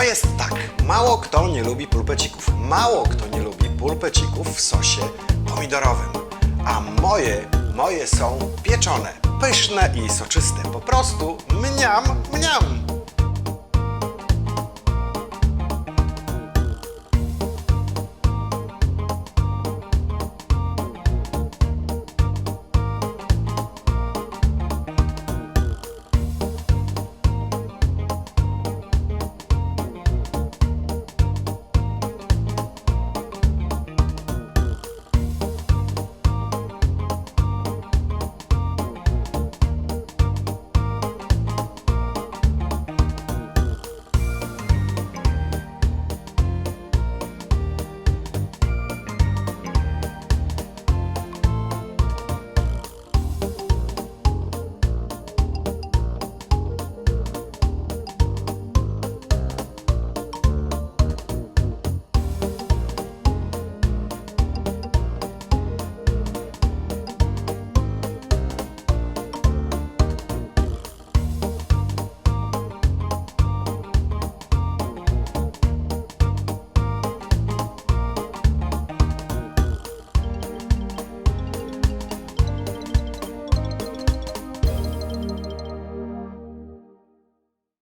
To jest tak, mało kto nie lubi pulpecików. Mało kto nie lubi pulpecików w sosie pomidorowym. A moje, moje są pieczone, pyszne i soczyste. Po prostu mniam, mniam.